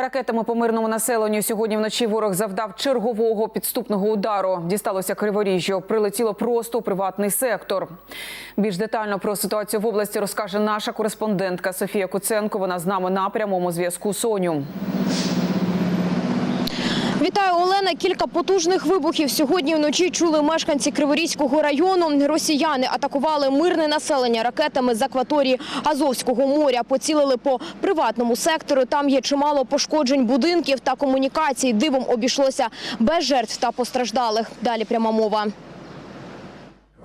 Ракетами по мирному населенню сьогодні вночі ворог завдав чергового підступного удару. Дісталося Криворіжжю. Прилетіло просто у приватний сектор. Більш детально про ситуацію в області розкаже наша кореспондентка Софія Куценко. Вона з нами на прямому зв'язку. Соню. Вітаю, Олена. Кілька потужних вибухів сьогодні вночі чули мешканці Криворізького району. Росіяни атакували мирне населення ракетами з акваторії Азовського моря. Поцілили по приватному сектору. Там є чимало пошкоджень будинків та комунікацій. Дивом обійшлося без жертв та постраждалих. Далі пряма мова.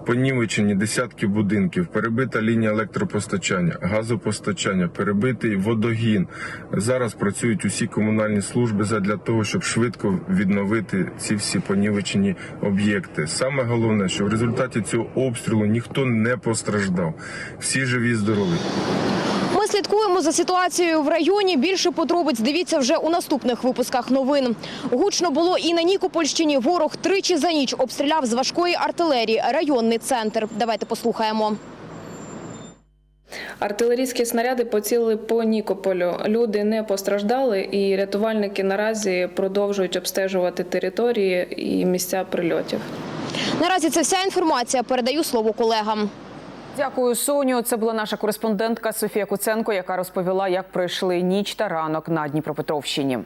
Понівечені десятки будинків, перебита лінія електропостачання, газопостачання, перебитий водогін. Зараз працюють усі комунальні служби задля того, щоб швидко відновити ці всі понівечені об'єкти. Саме головне, що в результаті цього обстрілу ніхто не постраждав. Всі живі, здорові. Слідкуємо за ситуацією в районі. Більше подробиць дивіться вже у наступних випусках новин. Гучно було і на Нікопольщині. Ворог тричі за ніч обстріляв з важкої артилерії районний центр. Давайте послухаємо. Артилерійські снаряди поцілили по Нікополю. Люди не постраждали, і рятувальники наразі продовжують обстежувати території і місця прильотів. Наразі це вся інформація. Передаю слово колегам. Дякую, Соню. Це була наша кореспондентка Софія Куценко, яка розповіла, як пройшли ніч та ранок на Дніпропетровщині.